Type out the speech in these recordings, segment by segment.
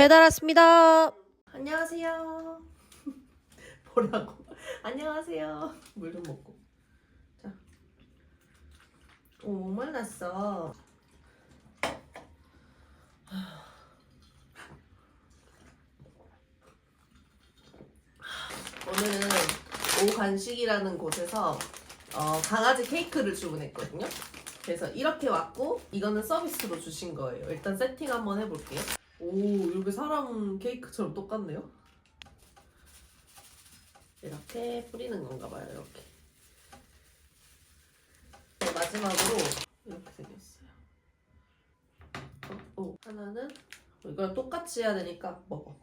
배달 왔습니다. 안녕하세요. 뭐라고? 안녕하세요. 물 좀 먹고. 자. 오, 목말 났어. 오늘은 오간식이라는 곳에서 어, 강아지 케이크를 주문했거든요. 그래서 이렇게 왔고 이거는 서비스로 주신 거예요. 일단 세팅 한번 해볼게요. 오, 이렇게 사람 케이크처럼 똑같네요. 이렇게 뿌리는 건가 봐요. 이렇게. 네, 마지막으로 이렇게 생겼어요. 어, 어, 하나는 이걸 똑같이 해야 되니까 먹어.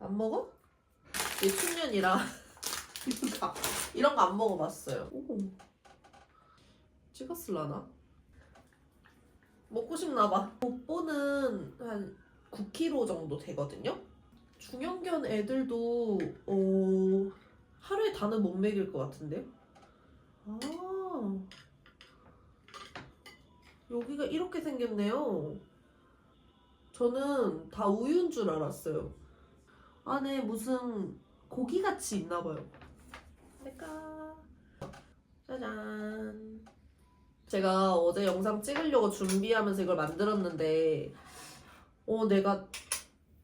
안 먹어? 이게 거- 이런 거 안 먹어봤어요. 오. 찍었을라나? 먹고 싶나 봐. 뽀뽀는 한 9kg 정도 되거든요. 중형견 애들도 어, 하루에 다는 못 먹일 것 같은데요? 아 여기가 이렇게 생겼네요. 저는 다 우유인 줄 알았어요. 안에 무슨 고기 같이 있나 봐요. 내가 짜잔. 제가 어제 영상 찍으려고 준비하면서 이걸 만들었는데, 어, 내가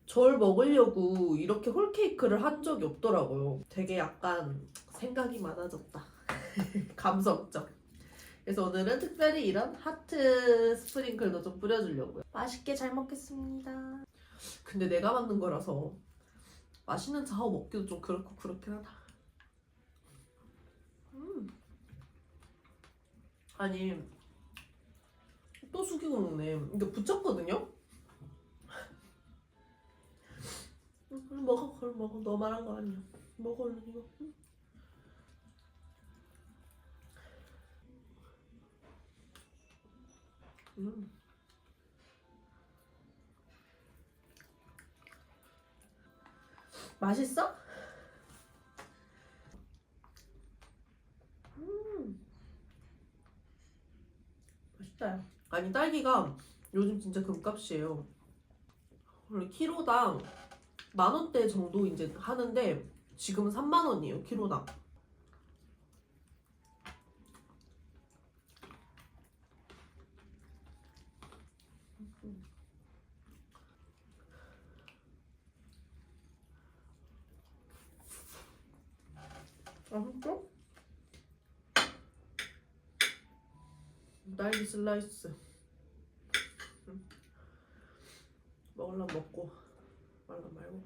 절 먹으려고 이렇게 홀케이크를 한 적이 없더라고요. 되게 약간 생각이 많아졌다. 감성적. 그래서 오늘은 특별히 이런 하트 스프링클도 좀 뿌려주려고요. 맛있게 잘 먹겠습니다. 근데 내가 만든 거라서 맛있는 자오 먹기도 좀 그렇고 그렇긴 하다. 음. 아니 또 숙이고 먹네. 이거 붙였거든요. 응, 그럼 먹어, 그럼 먹어. 너 말한 거 아니야. 먹어 얼른 이거. 응. 음. 맛있어? 맛있다. 아니 딸기가 요즘 진짜 금값이에요. 원래 키로당 만 원대 정도 이제 하는데 지금은 3만 원이에요 키로당. 맛있어? 딸기 슬라이스. 응. 먹을라 먹고 말라 말고.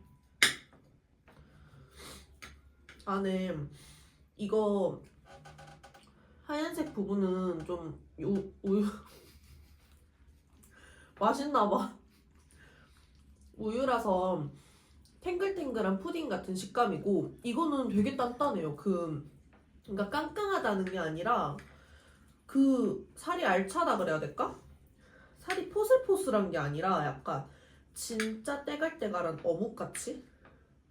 안에 이거 하얀색 부분은 좀 우, 우유 맛있나 봐. 우유라서 탱글탱글한 푸딩 같은 식감이고 이거는 되게 단단해요. 그 그러니까 깡깡하다는 게 아니라 그 살이 알차다 그래야 될까? 살이 포슬포슬한 게 아니라 약간 진짜 때갈때갈한 어묵같이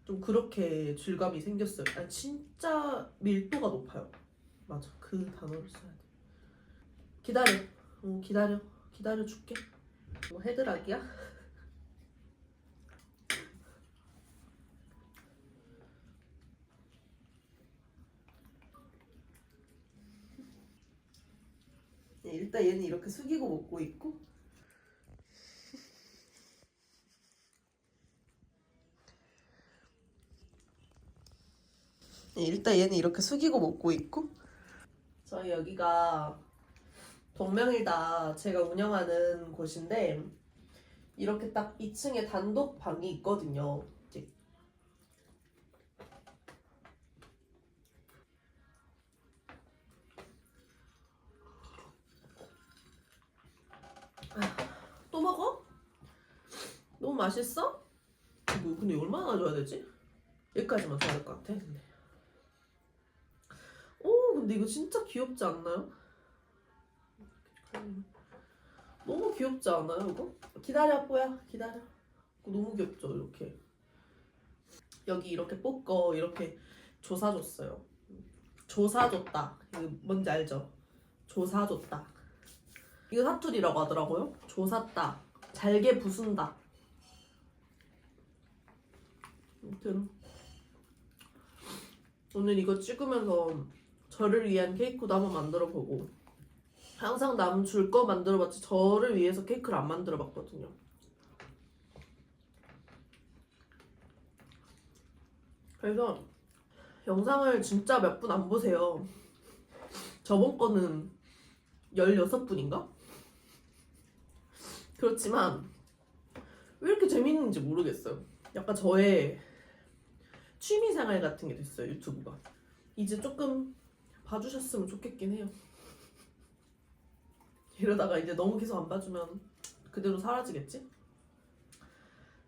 좀 그렇게 질감이 생겼어요. 아니 진짜 밀도가 높아요. 맞아 그 단어를 써야 돼. 기다려. 어, 기다려. 기다려 줄게. 뭐 헤드락이야? 일단 얘는 이렇게 숙이고 먹고 있고. 네, 일단 얘는 이렇게 숙이고 먹고 있고. 저희 여기가 동명일다. 제가 운영하는 곳인데 이렇게 딱 2층에 단독 방이 있거든요. 이제 또 먹어? 너무 맛있어? 뭐 근데 얼마나 줘야 되지? 여기까지만 줘야 될 것 같아. 근데. 오 근데 이거 진짜 귀엽지 않나요? 너무 귀엽지 않아요 이거? 기다려 뽀야 기다려. 너무 귀엽죠 이렇게. 여기 이렇게 뽑고 이렇게 조사줬어요. 조사줬다. 이거 뭔지 알죠? 조사줬다. 이거 사투리라고 하더라고요. 조샀다. 잘게 부순다. 아무튼 오늘 이거 찍으면서 저를 위한 케이크도 한번 만들어 보고 항상 남 줄 거 만들어 봤지 저를 위해서 케이크를 안 만들어 봤거든요. 그래서 영상을 진짜 몇 분 안 보세요. 저번 거는 16분인가? 그렇지만 왜 이렇게 재밌는지 모르겠어요. 약간 저의 취미생활 같은 게 됐어요, 유튜브가. 이제 조금 봐주셨으면 좋겠긴 해요. 이러다가 이제 너무 계속 안 봐주면 그대로 사라지겠지?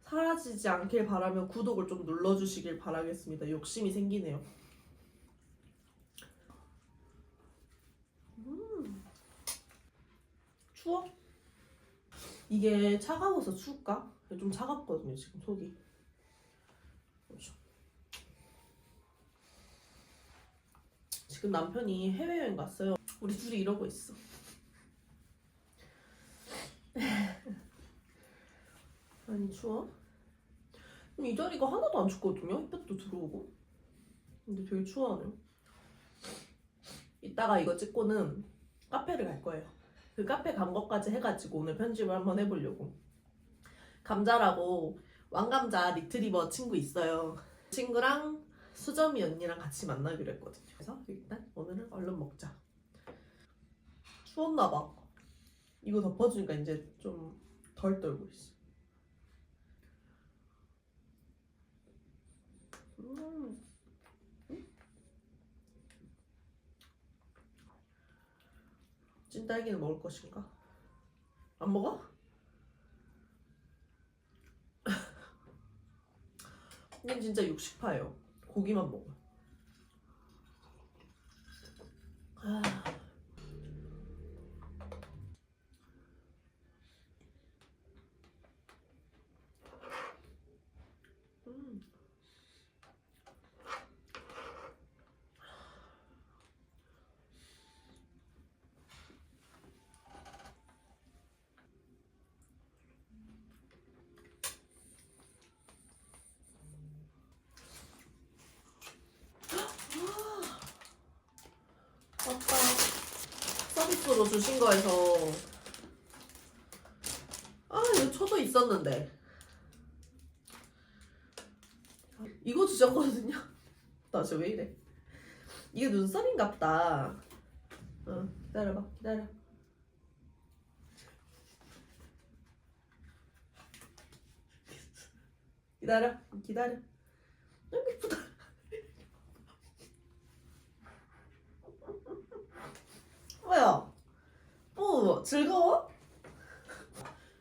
사라지지 않길 바라며 구독을 좀 눌러주시길 바라겠습니다. 욕심이 생기네요. 음. 추워? 이게 차가워서 추울까? 좀 차갑거든요, 지금 속이. 그렇죠. 지금 남편이 해외여행 갔어요. 우리 둘이 이러고 있어. 많이 추워? 음, 이 자리가 하나도 안 춥거든요. 햇볕도 들어오고. 근데 되게 추워하네요. 이따가 이거 찍고는 카페를 갈 거예요. 그 카페 간 것까지 해가지고 오늘 편집을 한번 해보려고. 감자라고 왕감자 리트리버 친구 있어요. 친구랑 수점이 언니랑 같이 만나기로 했거든요. 그래서 일단 오늘은 얼른 먹자. 추웠나 봐. 이거 덮어주니까 이제 좀 덜 떨고 있어. 음. 찐딸기는 먹을 것인가? 안 먹어? 이건 진짜 육식파예요. 고기만 먹어. 아. 음. 맞다. 서비스로 주신 거에서 아 이거 초도 있었는데 이거 주셨거든요. 나 진짜 왜 이래? 이게 눈썹인갑다. 어 기다려봐 기다려. 기다려 기다려. 너무 예쁘다. 뭐야? 뭐 즐거워?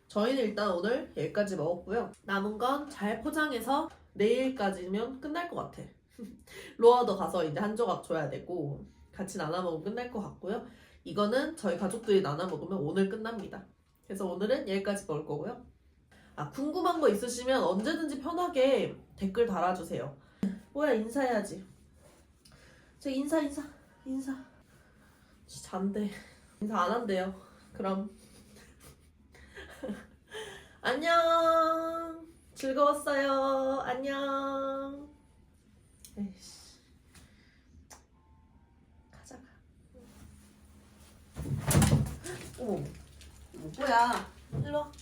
저희는 일단 오늘 여기까지 먹었고요. 남은 건 잘 포장해서 내일까지면 끝날 것 같아. 로아도 가서 이제 한 조각 줘야 되고 같이 나눠 먹으면 끝날 것 같고요. 이거는 저희 가족들이 나눠 먹으면 오늘 끝납니다. 그래서 오늘은 여기까지 먹을 거고요. 아 궁금한 거 있으시면 언제든지 편하게 댓글 달아주세요. 뭐야 인사해야지. 저 인사 인사 인사. 잔대. 인사 안 한대요. 그럼 안녕. 즐거웠어요. 안녕. 에이씨. 가자. 어머. 뭐야? 일로 와.